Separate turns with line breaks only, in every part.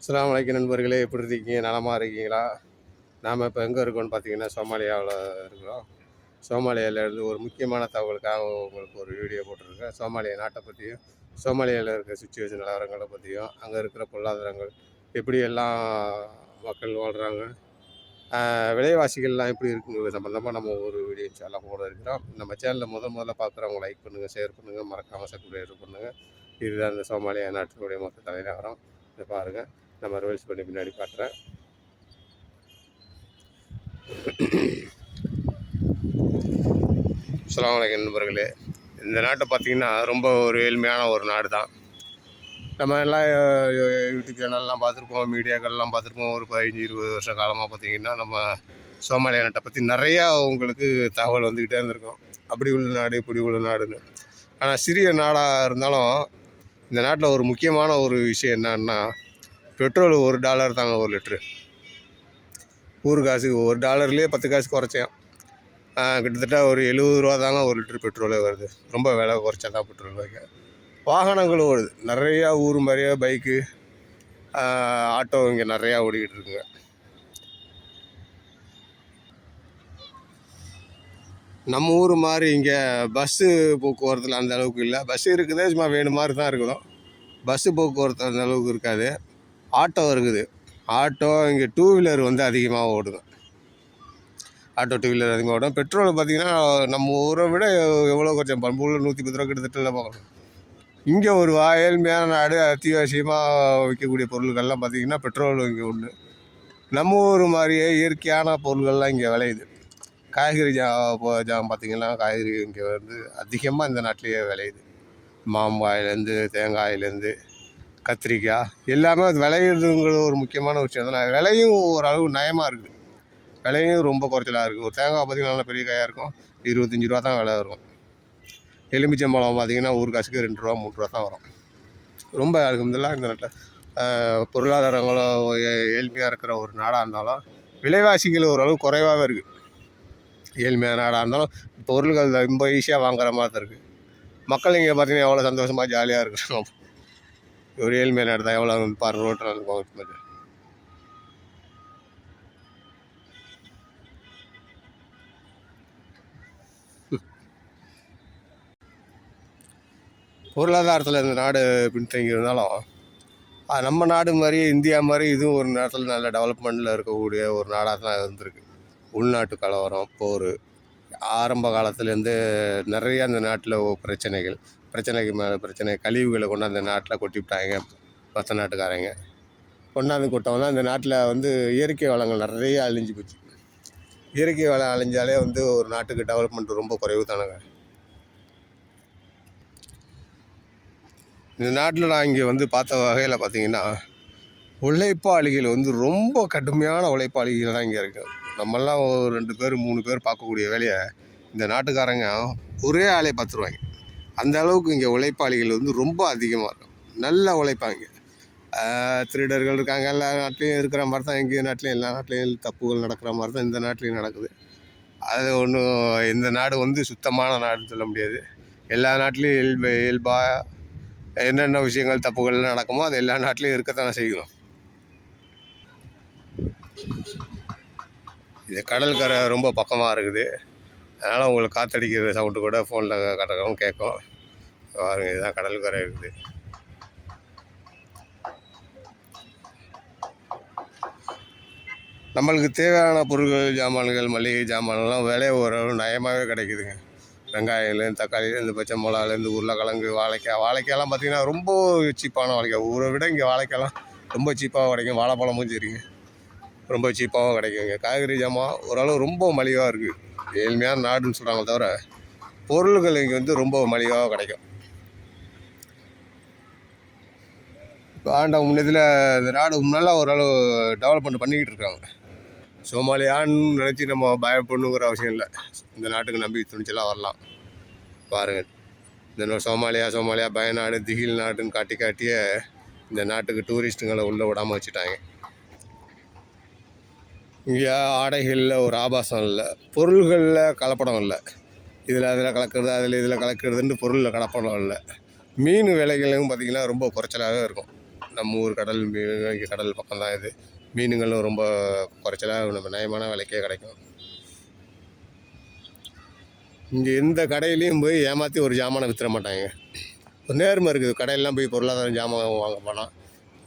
அஸ்ஸலாமு அலைக்கும் நண்பர்களே எப்படி இருக்கீங்க? நலமாக இருக்கீங்களா? நாம் இப்போ எங்கே இருக்கோம்னு பார்த்தீங்கன்னா சோமாலியாவில் இருக்கிறோம். சோமாலியாவில் இருந்து ஒரு முக்கியமான தகவலுக்காக உங்களுக்கு ஒரு வீடியோ போட்டிருக்கேன். சோமாலியா நாட்டை பற்றியும் சோமாலியாவில் இருக்கிற சுச்சுவேஷன் நிலவரங்களை பற்றியும் அங்கே இருக்கிற பொருளாதாரங்கள் எப்படி எல்லாம் மக்கள் வாழ்கிறாங்க விலைவாசிகள்லாம் எப்படி இருக்குங்கிறது சம்மந்தமாக நம்ம ஒரு வீடியோ எல்லாம் போட இருக்கிறோம். நம்ம சேனலில் முதல் முதல்ல பார்க்குறவங்க லைக் பண்ணுங்கள் ஷேர் பண்ணுங்கள் மறக்காமல் சப்ஸ்கிரைப் பண்ணுங்கள் இதுதான் இந்த சோமாலியா நாட்டினுடைய மொத்த தலைநகரம். இதை பாருங்கள் நம்ம ரோல்ஸ் பண்ணி பின்னாடி காட்டுறேன். அஸ்ஸலாமு நண்பர்களே. இந்த நாட்டை பார்த்திங்கன்னா ரொம்ப ஒரு ஏழ்மையான ஒரு நாடு தான் நம்ம எல்லாம் யூடியூப் சேனல்லாம் பார்த்துருப்போம் மீடியாக்கள்லாம் பார்த்துருப்போம். ஒரு பதினஞ்சு இருபது வருஷ காலமாக பார்த்தீங்கன்னா நம்ம சோமாலியா நாட்டை பற்றி நிறையா உங்களுக்கு தகவல் வந்துக்கிட்டே இருந்திருக்கும். அப்படி உள்ள நாடு இப்படி உள்ள நாடுன்னு. ஆனால் சிறிய நாடாக இருந்தாலும் இந்த நாட்டில் ஒரு முக்கியமான ஒரு விஷயம் என்னன்னா பெட்ரோல் ஒரு டாலர் தாங்க ஒரு லிட்ரு. ஊர் காசுக்கு ஒரு டாலர்லேயே பத்து காசு குறைச்சேன். கிட்டத்தட்ட ஒரு எழுபது ரூபா தாங்க ஒரு லிட்ரு பெட்ரோலே வருது. ரொம்ப விலை குறைச்சா தான் பெட்ரோல் வைக்க வாகனங்களும் ஓடுது. நிறையா ஊர் மாதிரியே பைக்கு ஆட்டோ இங்கே நிறையா ஓடிக்கிட்டு இருக்குங்க. நம்ம ஊர் மாதிரி இங்கே பஸ்ஸு போக்குவரத்தில் அந்த அளவுக்கு இல்லை. பஸ்ஸு இருக்குது சும்மா வேணும் மாதிரி தான் இருக்கணும். பஸ்ஸு போக்குவரத்து அந்த அளவுக்கு இருக்காது. ஆட்டோ இருக்குது. ஆட்டோ இங்கே டூ வீலர் வந்து அதிகமாக ஓடுங்க ஆட்டோ டூ வீலர் அதிகமாக ஓடும். பெட்ரோல் பார்த்திங்கன்னா நம்ம ஊரை விட எவ்வளோ கொஞ்சம் பண்புள்ள நூற்றி பத்து ரூபா கிட்டத்தட்ட பார்க்கணும் இங்கே ஒரு வா- ஏழ்மையான நாடு அத்தியாவசியமாக விற்கக்கூடிய பொருட்கள்லாம் பார்த்திங்கன்னா பெட்ரோல் இங்கே உண்டு. நம்ம ஊர் மாதிரியே இயற்கையான பொருள்கள்லாம் இங்கே விளையுது. காய்கறி ஜா ஜாம் பார்த்திங்கன்னா காய்கறி இங்கே வந்து அதிகமாக இந்த நாட்டிலேயே விளையுது. மாம்பாயிலேருந்து தேங்காயிலேருந்து கத்திரிக்காய் எல்லாமே அது விளையிறதுங்கிறது ஒரு முக்கியமான விஷயம். தான் விலையும் ஓரளவு நயமாக இருக்குது விலையும் ரொம்ப குறைச்சலாக இருக்குது ஒரு தேங்காய் பார்த்தீங்கன்னா நல்ல பெரிய காயாக இருக்கும். இருபத்தஞ்சி ரூபா தான் விலை வரும். எலுமிச்சம்பழம் பார்த்தீங்கன்னா ஒரு காசுக்கு ரெண்டு ரூபா மூணு ரூபா தான் வரும். ரொம்ப அலமதுல்லா இந்த நாட்டில் பொருளாதாரங்களும் ஏழ்மையாக இருக்கிற ஒரு நாடாக இருந்தாலும் விலைவாசிகள் ஓரளவு குறைவாகவே இருக்குது ஏழ்மையான நாடாக இருந்தாலும் பொருள்கள் ரொம்ப ஈஸியாக வாங்குற மாதிரி தான் இருக்குது மக்கள் இங்கே பார்த்தீங்கன்னா எவ்வளோ சந்தோஷமாக ஜாலியாக இருக்கிறாங்க ஒரு ஏழு நாடு தான் எவ்வளோ வந்து பாருங்க ரோட்டில் இருக்கும் பொருளாதாரத்தில் இந்த நாடு பின்தங்கியிருந்தாலும் நம்ம நாடு மாதிரி இந்தியா மாதிரி இதுவும் ஒரு நேரத்தில் நல்ல டெவலப்மெண்ட்டில் இருக்கக்கூடிய ஒரு நாடாக தான் இருந்திருக்கு. உள்நாட்டு கலவரம் போர் ஆரம்ப காலத்துலேருந்து நிறைய அந்த நாட்டில் பிரச்சனைகள். பிரச்சனைக்கு மேலே பிரச்சனை கழிவுகளை கொண்டாந்து நாட்டில் கொட்டி விட்டாங்க. மற்ற நாட்டுக்காரங்க. கொண்டாந்து கொட்டவொன்னா இந்த நாட்டில் வந்து இயற்கை வளங்கள் நிறைய அழிஞ்சு போச்சு. இயற்கை வளம் அழிஞ்சாலே வந்து ஒரு நாட்டுக்கு டெவலப்மெண்ட் ரொம்ப குறைவு தானுங்க. இந்த நாட்டில் நான் இங்கே வந்து பார்த்த வகையில் பார்த்தீங்கன்னா உழைப்பாளிகள் வந்து ரொம்ப கடுமையான உழைப்பாளிகள் தான் இங்கே இருக்கு. நம்மெல்லாம் ஒரு ரெண்டு பேர் மூணு பேர் பார்க்கக்கூடிய வேலையை இந்த நாட்டுக்காரங்க ஒரே ஆளே பார்த்துருவாங்க. அந்த அளவுக்கு இங்கே உழைப்பாளிகள் வந்து ரொம்ப அதிகமாக இருக்கும். நல்லா உழைப்பாங்க. திருடர்கள் இருக்காங்க எல்லா நாட்டிலையும் இருக்கிற மாதிரி தான் எங்கள் நாட்டிலையும் எல்லா நாட்டிலையும் தப்புகள் நடக்கிற மாதிரி தான் இந்த நாட்டிலையும் நடக்குது. அது ஒன்றும் இந்த நாடு வந்து சுத்தமான நாடுன்னு சொல்ல முடியாது. எல்லா நாட்டிலையும் இயல்பு இயல்பாக என்னென்ன விஷயங்கள் தப்புகள் நடக்குமோ அது எல்லா நாட்டிலையும் இருக்கத்தானே செய்யணும் இது கடற்கரை ரொம்ப பக்கமாக இருக்குது. அதனால் உங்களுக்கு காற்றடிக்கிற சவுண்டு கூட ஃபோனில் கட்டவும் கேட்கும். பாருங்க இதுதான் கடலுக்கரை இருக்குது. நம்மளுக்கு தேவையான பொருட்கள் ஜாமான்கள் மளிகை ஜாமான்லாம் விலை ஓரளவு நயமாகவே கிடைக்குதுங்க. வெங்காயம்லேருந்து தக்காளியிலேருந்து பச்சை மிளகாலேருந்து உருளைக்கிழங்கு வாழைக்காய் வாழைக்காயெல்லாம் பார்த்தீங்கன்னா ரொம்ப சீப்பான வாழைக்காய். ஊரை விட இங்கே வாழைக்காயெல்லாம் ரொம்ப சீப்பாக கிடைக்கும். வாழைப்பழமும் சரிங்க. ரொம்ப சீப்பாகவும் கிடைக்குங்க. காய்கறி ஜாமான் ஓரளவு ரொம்ப மலிவாக இருக்குது. ஏழ்மையான நாடுன்னு சொல்கிறாங்க தவிர பொருள்கள் இங்கே வந்து ரொம்ப மலிவாக கிடைக்கும். இப்போ ஆண்ட முன்னதில் இந்த நாடு முன்னால் ஓரளவு டெவலப்மெண்ட் பண்ணிக்கிட்டு இருக்காங்க. சோமாலியான்னு நினச்சி நம்ம பயப்படணுங்கிற அவசியம் இல்லை. இந்த நாட்டுக்கு நம்பி துணிச்சலாக வரலாம். பாருங்கள் இந்த சோமாலியா சோமாலியா பயநாடு திகில் நாடுன்னு காட்டி காட்டியே இந்த நாட்டுக்கு டூரிஸ்ட்டுங்களை உள்ளே விடாமல் வச்சுட்டாங்க. இங்கே ஆடைகளில் ஒரு ஆபாசம் இல்லை. பொருள்களில் கலப்படம் இல்லை. இதில் அதில் கலக்கிறது அதில் இதில் கலக்கிறதுன்னு பொருளில் கலப்படம் இல்லை. மீன் விலைகளும் பார்த்திங்கன்னா ரொம்ப குறைச்சலாகவே இருக்கும். நம்ம ஊர் கடல் மீன் இங்கே கடல் பக்கம் தான் இது. மீனுங்களும் ரொம்ப குறைச்சலாக நம்ம நியமான விலைக்கே கிடைக்கும். இங்கே எந்த கடையிலையும் போய் ஏமாற்றி ஒரு ஜாமானை வித்துற மாட்டாங்க. ஒரு நேர்மை இருக்குது. கடையிலாம் போய் பொருளாதாரம் ஜாமான் வாங்க போனால்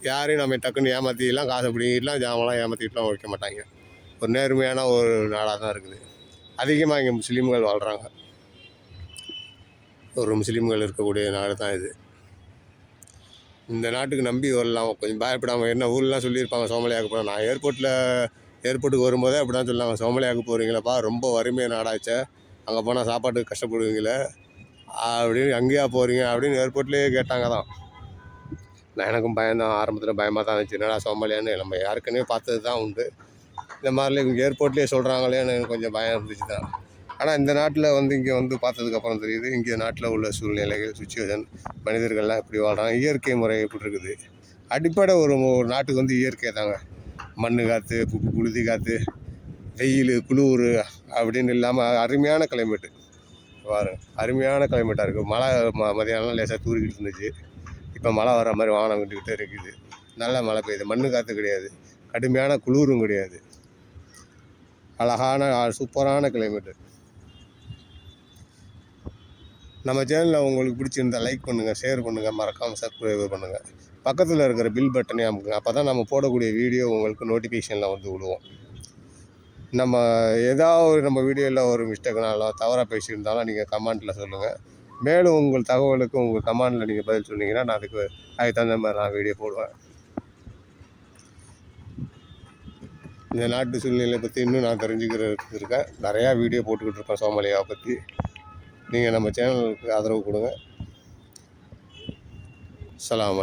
யாரையும் நம்ம டக்குன்னு ஏமாற்றிலாம் காசை பிடிங்கிட்டுலாம் ஜாமான்லாம் ஏமாற்றிட்டுலாம் வைக்க மாட்டாங்க. ஒரு நேர்மையான ஒரு நாடாக தான் இருக்குது. அதிகமாக இங்கே முஸ்லீம்கள் வாழ்கிறாங்க ஒரு முஸ்லீம்கள் இருக்கக்கூடிய நாடு தான் இது. இந்த நாட்டுக்கு நம்பி வரலாம். கொஞ்சம் பயப்படாமல் என்ன ஊர்லாம் சொல்லியிருப்பாங்க சோமலையாக்கு போனால் நான் ஏர்போர்ட்டில் ஏர்போர்ட்டுக்கு வரும்போதே அப்படி தான் சொன்னாங்க. சோமலையாக்கு போகிறீங்களப்பா ரொம்ப வறுமையாக நாடாச்சே. அங்கே போனால் சாப்பாட்டுக்கு கஷ்டப்படுவீங்களே அப்படின்னு அங்கேயா போகிறீங்க அப்படின்னு ஏர்போர்ட்லேயே கேட்டாங்க தான். நான் எனக்கும் பயம்தான் ஆரம்பத்தில் பயமாக தான் இருந்துச்சு. என்னடா சோமாலியான்னு நம்ம யாருக்குன்னே பார்த்தது தான் உண்டு. இந்த மாதிரிலாம் இங்கே ஏர்போர்ட்லேயே சொல்கிறாங்களேன்னு எனக்கு கொஞ்சம் பயம் இருந்துச்சு தான் ஆனால் இந்த நாட்டில் வந்து இங்கே வந்து பார்த்ததுக்கப்புறம் தெரியுது இங்கே நாட்டில் உள்ள சூழ்நிலைகள் சுச்சுவேஷன் மனிதர்கள்லாம் எப்படி வாழ்கிறாங்க இயற்கை முறை எப்படி இருக்குது. அடிப்படை ஒரு ஒரு நாட்டுக்கு வந்து இயற்கை தாங்க. மண் காற்று புக்கு புழுதி காற்று வெயில் குளிர் அப்படின்னு இல்லாமல் அருமையான கிளைமேட்டு பாருங்க அருமையான கிளைமேட்டாக இருக்குது மழை ம மதியானம் லேசாக தூரிக்கிட்டு இருந்துச்சு. இப்போ மழை வர மாதிரி வானம் விட்டுக்கிட்டே இருக்குது. நல்லா மழை பெய்யுது. மண்ணு காற்று கிடையாது. கடுமையான குளிரும் கிடையாது. அழகான சூப்பரான கிளைமேட்டு நம்ம சேனலில் உங்களுக்கு பிடிச்சிருந்தா லைக் பண்ணுங்கள் ஷேர் பண்ணுங்கள் மறக்காமல் சப்ஸ்கிரைப் பண்ணுங்கள் பக்கத்தில் இருக்கிற பில் பட்டனே அமுக்குங்க. அப்போ தான் நம்ம போடக்கூடிய வீடியோ உங்களுக்கு நோட்டிஃபிகேஷனில் வந்து விடுவோம். நம்ம ஏதாவது நம்ம வீடியோவில் ஒரு மிஸ்டேக்னாலோ தவறாக பேசியிருந்தாலும் நீங்கள் கமெண்ட்டில் சொல்லுங்கள் மேலும் உங்கள் தகவலுக்கு உங்கள் கமெண்டில் நீங்கள் பதில் சொன்னீங்கன்னா நான் அதுக்கு அதுக்கு தகுந்த மாதிரி நான் வீடியோ போடுவேன். இந்த நாட்டு சூழ்நிலையை பற்றி இன்னும் நான் தெரிஞ்சுக்கிறதுக்கு இருக்கேன் நிறையா வீடியோ போட்டுக்கிட்டு இருக்கேன் சோமாலியாவை பற்றி நீங்கள் நம்ம சேனலுக்கு ஆதரவு கொடுங்க. அஸ்ஸலாமு